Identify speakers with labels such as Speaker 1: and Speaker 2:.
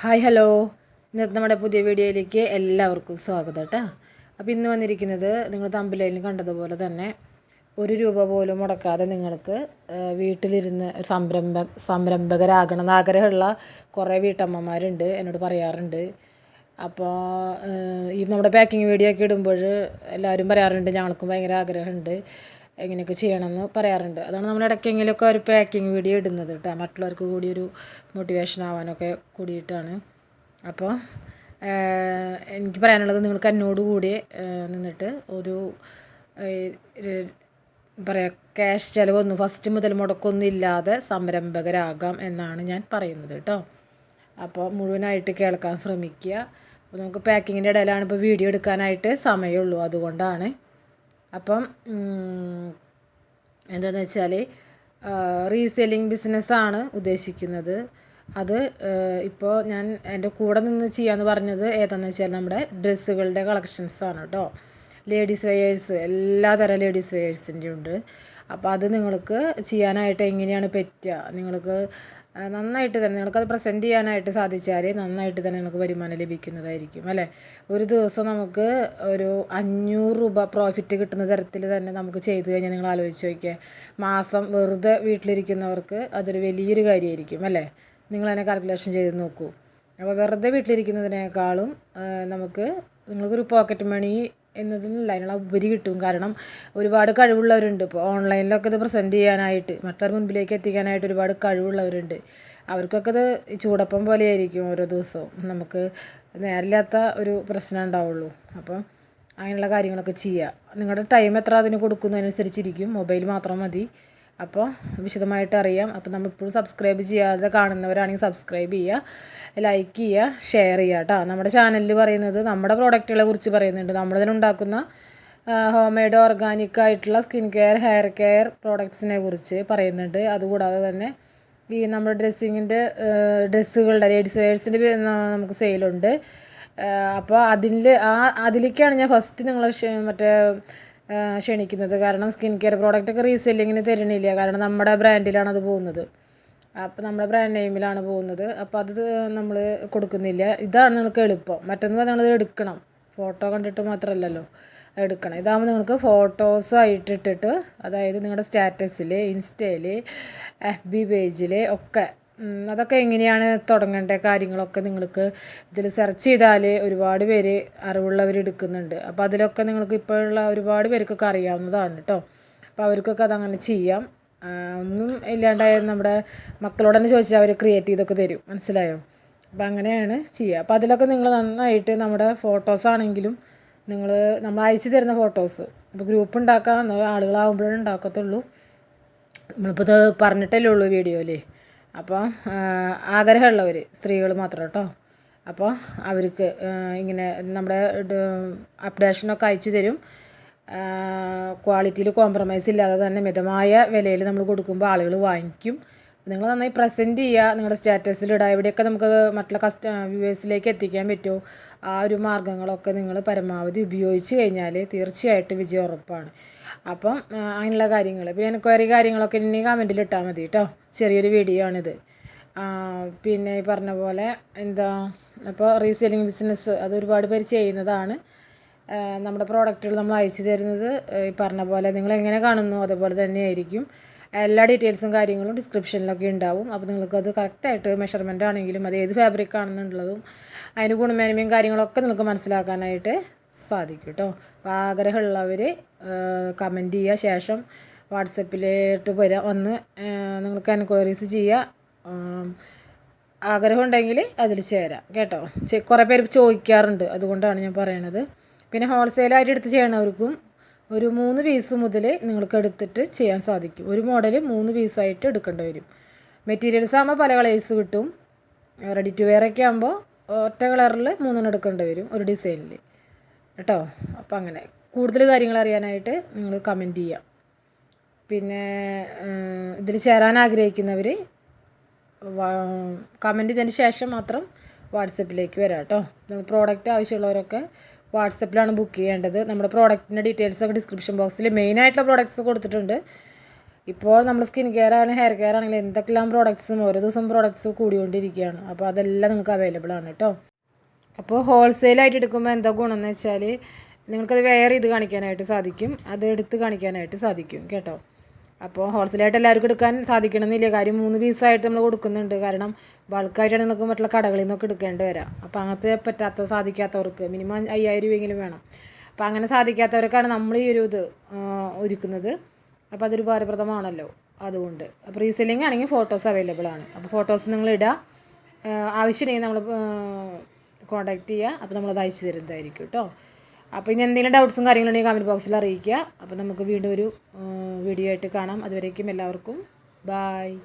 Speaker 1: Hi hello. ഇന്നത്തെ നമ്മുടെ പുതിയ വീഡിയോയിലേക്ക് എല്ലാവർക്കും സ്വാഗതം കേട്ടോ. അപ്പോൾ ഇന്ന് വന്നിരിക്കുന്നത് നിങ്ങൾ തമ്പിലയിൽ കണ്ടതുപോലെ തന്നെ ഒരു രൂപ പോലും മുടക്കാതെ നിങ്ങൾക്ക് വീട്ടിലിരുന്ന് സംരംഭ സംരംഭകരാകണം എന്ന് ആഗ്രഹമുള്ള കുറേ വീട്ടമ്മമാരുണ്ട് എന്നോട് പറയാറുണ്ട്. അപ്പോൾ ഈ നമ്മുടെ പാക്കിംഗ് വീഡിയോ ഒക്കെ ഇടുമ്പോൾ എല്ലാവരും പറയാറുണ്ട് ഞങ്ങൾക്കും ഭയങ്കര ആഗ്രഹമുണ്ട്. എങ്ങനെയൊക്കെ ചെയ്യണമെന്ന് പറയാറുണ്ട്. അതാണ് നമ്മൾ ഇടയ്ക്കെങ്കിലുമൊക്കെ ഒരു പാക്കിംഗ് വീഡിയോ ഇടുന്നത് കേട്ടോ മറ്റുള്ളവർക്ക് കൂടി ഒരു മോട്ടിവേഷൻ ആവാനൊക്കെ കൂടിയിട്ടാണ്. അപ്പോൾ എനിക്ക് പറയാനുള്ളത് നിങ്ങൾക്ക് എന്നോട് കൂടി നിന്നിട്ട് ഒരു പറയാ ക്യാഷ് ചിലവൊന്നും ഫസ്റ്റ് മുതൽ മുടക്കൊന്നും ഇല്ലാതെ സംരംഭകരാകാം എന്നാണ് ഞാൻ പറയുന്നത് കേട്ടോ അപ്പോൾ മുഴുവനായിട്ട് കേൾക്കാൻ ശ്രമിക്കുക. അപ്പോൾ നമുക്ക് പാക്കിങ്ങിന്റെ ഇടയിലാണ് ഇപ്പോൾ വീഡിയോ എടുക്കാനായിട്ട് സമയമുള്ളൂ. അതുകൊണ്ടാണ് അപ്പം എന്താണെന്ന് വെച്ചാൽ റീസെല്ലിംഗ് ബിസിനസ്സാണ് ഉദ്ദേശിക്കുന്നത്. അത് ഇപ്പോൾ ഞാൻ എന്റെ കൂടെ നിന്ന് ചെയ്യാമെന്ന് പറഞ്ഞത് ഏതാണെന്ന് വെച്ചാൽ നമ്മുടെ ഡ്രസ്സുകളുടെ കളക്ഷൻസാണ് കേട്ടോ ലേഡീസ് വെയേഴ്സ് എല്ലാ തരം ലേഡീസ് വെയേഴ്സിന്റെ ഉണ്ട്. അപ്പോൾ അത് നിങ്ങൾക്ക് ചെയ്യാനായിട്ട് എങ്ങനെയാണ് പറ്റുക? നിങ്ങൾക്ക് നന്നായിട്ട് തന്നെ നിങ്ങൾക്കത് പ്രസന്റ് ചെയ്യാനായിട്ട് സാധിച്ചാൽ നന്നായിട്ട് തന്നെ നിങ്ങൾക്ക് വരുമാനം ലഭിക്കുന്നതായിരിക്കും അല്ലേ? ഒരു ദിവസം നമുക്ക് ഒരു അഞ്ഞൂറ് രൂപ പ്രോഫിറ്റ് കിട്ടുന്ന തരത്തിൽ തന്നെ നമുക്ക് ചെയ്തു കഴിഞ്ഞാൽ നിങ്ങൾ ആലോചിച്ച് നോക്കിയാൽ മാസം വെറുതെ വീട്ടിലിരിക്കുന്നവർക്ക് അതൊരു വലിയൊരു കാര്യമായിരിക്കും അല്ലേ? നിങ്ങൾ അതിനെ കാൽക്കുലേഷൻ ചെയ്ത് നോക്കൂ. അപ്പോൾ വെറുതെ വീട്ടിലിരിക്കുന്നതിനേക്കാളും നമുക്ക് നിങ്ങൾക്കൊരു പോക്കറ്റ് മണി എന്നതിനല്ല അതിനുള്ള ഉപരി കിട്ടും. കാരണം ഒരുപാട് കഴിവുള്ളവരുണ്ട്. ഇപ്പോൾ ഓൺലൈനിലൊക്കെ ഇത് പ്രസന്റ് ചെയ്യാനായിട്ട് മറ്റുള്ളവർ മുൻപിലേക്ക് എത്തിക്കാനായിട്ട് ഒരുപാട് കഴിവുള്ളവരുണ്ട്. അവർക്കൊക്കെ ഇത് ചൂടപ്പം പോലെയായിരിക്കും ഓരോ ദിവസവും. നമുക്ക് നേരില്ലാത്ത ഒരു പ്രശ്നം ഉണ്ടാവുള്ളൂ. അപ്പം അങ്ങനെയുള്ള കാര്യങ്ങളൊക്കെ ചെയ്യുക നിങ്ങളുടെ ടൈം എത്ര അതിന് കൊടുക്കുന്നതനുസരിച്ചിരിക്കും മൊബൈൽ മാത്രം മതി. അപ്പോൾ വിശദമായിട്ട് അറിയാം. അപ്പോൾ നമ്മളിപ്പോഴും സബ്സ്ക്രൈബ് ചെയ്യാതെ കാണുന്നവരാണെങ്കിൽ സബ്സ്ക്രൈബ് ചെയ്യുക ലൈക്ക് ചെയ്യുക ഷെയർ ചെയ്യുക കേട്ടോ നമ്മുടെ ചാനലിൽ പറയുന്നത് നമ്മുടെ പ്രോഡക്റ്റുകളെ കുറിച്ച് പറയുന്നുണ്ട്. ഉണ്ടാക്കുന്ന ഹോം മെയ്ഡ് ഓർഗാനിക് ആയിട്ടുള്ള സ്കിൻ കെയർ ഹെയർ കെയർ പ്രോഡക്ട്സിനെ കുറിച്ച് പറയുന്നുണ്ട്. അതുകൂടാതെ തന്നെ ഈ നമ്മുടെ ഡ്രസ്സിങ്ങിന്റെ ഡ്രസ്സുകളുടെ ലേഡീസ് വെയേഴ്സിന്റെ നമുക്ക് സെയിലുണ്ട് അപ്പോൾ അതിൽ ആ അതിലേക്കാണ് ഞാൻ ഫസ്റ്റ് നിങ്ങളെ മറ്റേ ക്ഷണിക്കുന്നത്. കാരണം സ്കിൻ കെയർ പ്രോഡക്റ്റ് ഒക്കെ റീസെല്ലിങ്ങിന് തരണില്ല കാരണം നമ്മുടെ ബ്രാൻഡിലാണ് അത് പോകുന്നത്. അപ്പോൾ നമ്മുടെ ബ്രാൻഡ് നെയിമിലാണ് പോകുന്നത്. അപ്പോൾ അത് നമ്മൾ കൊടുക്കുന്നില്ല. ഇതാണ് നിങ്ങൾക്ക് എളുപ്പം. മറ്റൊന്ന് പറഞ്ഞാൽ എടുക്കണം. ഫോട്ടോ കണ്ടിട്ട് മാത്രമല്ലല്ലോ. എടുക്കണം. ഇതാകുമ്പോൾ നിങ്ങൾക്ക് ഫോട്ടോസ് ആയിട്ട് ഇട്ടിട്ട് അതായത് നിങ്ങളുടെ സ്റ്റാറ്റസിൽ ഇൻസ്റ്റയിൽ എഫ് ബി പേജിൽ ഒക്കെ അതൊക്കെ എങ്ങനെയാണ് തുടങ്ങേണ്ട? കാര്യങ്ങളൊക്കെ നിങ്ങൾക്ക് ഇതിൽ സെർച്ച് ചെയ്താൽ ഒരുപാട് പേര് അറിവുള്ളവർ എടുക്കുന്നുണ്ട്. അപ്പോൾ അതിലൊക്കെ നിങ്ങൾക്ക് ഇപ്പോഴുള്ള ഒരുപാട് പേർക്കൊക്കെ അറിയാവുന്നതാണ് കേട്ടോ അപ്പോൾ അവർക്കൊക്കെ അതങ്ങനെ ചെയ്യാം. ഒന്നും ഇല്ലാണ്ടായ നമ്മുടെ മക്കളോട് തന്നെ ചോദിച്ചാൽ അവർ ക്രിയേറ്റ് ചെയ്തൊക്കെ തരും. മനസ്സിലായോ? അപ്പോൾ അങ്ങനെയാണ് ചെയ്യുക അപ്പോൾ അതിലൊക്കെ നിങ്ങൾ നന്നായിട്ട് നമ്മുടെ ഫോട്ടോസ് ആണെങ്കിലും നിങ്ങൾ നമ്മൾ അയച്ചു തരുന്ന ഫോട്ടോസ് ഇപ്പോൾ ഗ്രൂപ്പ് ഉണ്ടാക്കാൻ ആളുകളാകുമ്പോഴേ ഉണ്ടാക്കത്തുള്ളൂ. നമ്മളിപ്പോൾ ഇത് പറഞ്ഞിട്ടല്ലേ ഉള്ളൂ വീഡിയോയിൽ അപ്പോൾ ആഗ്രഹമുള്ളവർ സ്ത്രീകൾ മാത്രം കേട്ടോ. അപ്പോൾ അവർക്ക് ഇങ്ങനെ നമ്മുടെ അപ്ഡേഷനൊക്കെ അയച്ചു തരും. ക്വാളിറ്റിയിൽ കോംപ്രമൈസ് ഇല്ലാതെ തന്നെ മിതമായ വിലയിൽ നമ്മൾ കൊടുക്കുമ്പോൾ ആളുകൾ വാങ്ങിക്കും. നിങ്ങൾ നന്നായി പ്രസന്റ് ചെയ്യുക നിങ്ങളുടെ സ്റ്റാറ്റസിലിടുക എവിടെയൊക്കെ നമുക്ക് മറ്റുള്ള കസ്റ്റ വ്യൂവേഴ്സിലേക്ക് എത്തിക്കാൻ പറ്റുമോ ആ ഒരു മാർഗങ്ങളൊക്കെ നിങ്ങൾ പരമാവധി ഉപയോഗിച്ച് കഴിഞ്ഞാൽ തീർച്ചയായിട്ടും വിജയം ഉറപ്പാണ്. അപ്പം അങ്ങനെയുള്ള കാര്യങ്ങൾ പിന്നെ എൻക്വയറി കാര്യങ്ങളൊക്കെ ഇനി കമന്റിൽ ഇട്ടാൽ മതി കേട്ടോ ചെറിയൊരു വീഡിയോ ആണിത്. പിന്നെ ഈ പറഞ്ഞ പോലെ എന്താ അപ്പോൾ റീസെല്ലിംഗ് ബിസിനസ് അത് ഒരുപാട് പേര് ചെയ്യുന്നതാണ്. നമ്മുടെ പ്രോഡക്റ്റുകൾ നമ്മൾ അയച്ചു തരുന്നത് ഈ പറഞ്ഞ പോലെ നിങ്ങൾ എങ്ങനെ കാണുന്നു അതുപോലെ തന്നെയായിരിക്കും. എല്ലാ ഡീറ്റെയിൽസും കാര്യങ്ങളും ഡിസ്ക്രിപ്ഷനിലൊക്കെ ഉണ്ടാവും. അപ്പോൾ നിങ്ങൾക്കത് കറക്റ്റായിട്ട് മെഷർമെന്റ് ആണെങ്കിലും അത് ഏത് ഫാബ്രിക് ആണെന്നുള്ളതും അതിന്റെ ഗുണമേന്മയും കാര്യങ്ങളൊക്കെ നിങ്ങൾക്ക് മനസ്സിലാക്കാനായിട്ട് സാധിക്കും കേട്ടോ അപ്പോൾ ആഗ്രഹമുള്ളവർ കമന്റ് ചെയ്യുക. ശേഷം വാട്സപ്പിലോട്ട് വരാം. വന്ന് നിങ്ങൾക്ക് എൻക്വയറീസ് ചെയ്യുക. ആഗ്രഹം ആഗ്രഹമുണ്ടെങ്കിൽ അതിൽ ചേരാം കേട്ടോ. കുറേ പേര് ചോദിക്കാറുണ്ട്. അതുകൊണ്ടാണ് ഞാൻ പറയണത്. പിന്നെ ഹോൾസെയിലായിട്ട് എടുത്ത് ചെയ്യണവർക്കും ഒരു മൂന്ന് പീസ് മുതൽ നിങ്ങൾക്ക് എടുത്തിട്ട് ചെയ്യാൻ സാധിക്കും. ഒരു മോഡൽ മൂന്ന് പീസായിട്ട് എടുക്കേണ്ടി വരും. മെറ്റീരിയൽസ് ആകുമ്പോൾ പല കളേഴ്സ് കിട്ടും. റെഡി ടു വെയർ ഒക്കെ ആകുമ്പോൾ ഒറ്റ കളറിൽ മൂന്നെണ്ണം എടുക്കേണ്ടി വരും ഒരു ഡിസൈനിൽ കേട്ടോ? അപ്പോൾ അങ്ങനെ. കൂടുതൽ കാര്യങ്ങൾ അറിയാനായിട്ട് നിങ്ങൾ കമന്റ് ചെയ്യാം. പിന്നെ ഇതിൽ ചേരാൻ ആഗ്രഹിക്കുന്നവർ കമന്റ് ചെയ്തതിന് ശേഷം മാത്രം വാട്സപ്പിലേക്ക് വരാം കേട്ടോ. പ്രോഡക്റ്റ് ആവശ്യമുള്ളവരൊക്കെ വാട്സപ്പിലാണ് ബുക്ക് ചെയ്യേണ്ടത്. നമ്മുടെ പ്രോഡക്റ്റിന്റെ ഡീറ്റെയിൽസ് ഒക്കെ ഡിസ്ക്രിപ്ഷൻ ബോക്സിൽ മെയിനായിട്ടുള്ള പ്രോഡക്റ്റ്സ് കൊടുത്തിട്ടുണ്ട്. ഇപ്പോൾ നമ്മൾ സ്കിൻ കെയർ ആണെങ്കിലും ഹെയർ കെയർ ആണെങ്കിലും എന്തൊക്കെല്ലാം പ്രോഡക്ട്സും ഓരോ ദിവസം പ്രോഡക്ട്സ് കൂടിക്കൊണ്ടിരിക്കുകയാണ്. അപ്പോൾ അതെല്ലാം നിങ്ങൾക്ക് അവൈലബിൾ ആണ് കേട്ടോ അപ്പോൾ ഹോൾസെയിലായിട്ട് എടുക്കുമ്പോൾ എന്താ ഗുണം എന്ന് വെച്ചാൽ നിങ്ങൾക്കത് വെയർ ചെയ്ത് കാണിക്കാനായിട്ട് സാധിക്കും. അത് എടുത്ത് കാണിക്കാനായിട്ട് സാധിക്കും കേട്ടോ. അപ്പോൾ ഹോൾസെയിലായിട്ട് എല്ലാവർക്കും എടുക്കാൻ സാധിക്കണമെന്നില്ല. കാര്യം മൂന്ന് പീസായിട്ട് നമ്മൾ കൊടുക്കുന്നുണ്ട്. കാരണം ബൾക്കായിട്ടാണ് നിങ്ങൾക്ക് മറ്റുള്ള കടകളിൽ നിന്നൊക്കെ എടുക്കേണ്ടി വരാം. അപ്പോൾ അങ്ങനത്തെ പറ്റാത്ത സാധിക്കാത്തവർക്ക് മിനിമം അയ്യായിരം രൂപയെങ്കിലും വേണം. അപ്പോൾ അങ്ങനെ സാധിക്കാത്തവർക്കാണ് നമ്മൾ ഈ ഒരു ഇത് ഒരുക്കുന്നത്. അപ്പോൾ അതൊരു ഉപകാരപ്രദമാണല്ലോ അതുകൊണ്ട്. അപ്പോൾ റീസെല്ലിംഗ് ആണെങ്കിൽ ഫോട്ടോസ് അവൈലബിൾ ആണ്. അപ്പോൾ ഫോട്ടോസ് നിങ്ങൾ ഇടുക ആവശ്യമില്ലെങ്കിൽ നമ്മൾ കോൺടാക്റ്റ് ചെയ്യുക അപ്പോൾ നമ്മളത് അയച്ചു തരുന്നതായിരിക്കും കേട്ടോ അപ്പോൾ ഇനി എന്തെങ്കിലും ഡൗട്ട്സും കാര്യങ്ങളുണ്ടെങ്കിൽ കമന്റ് ബോക്സിൽ അറിയിക്കുക. അപ്പോൾ നമുക്ക് വീണ്ടും ഒരു വീഡിയോ ആയിട്ട് കാണാം. അതുവരേക്കും എല്ലാവർക്കും. ബായ്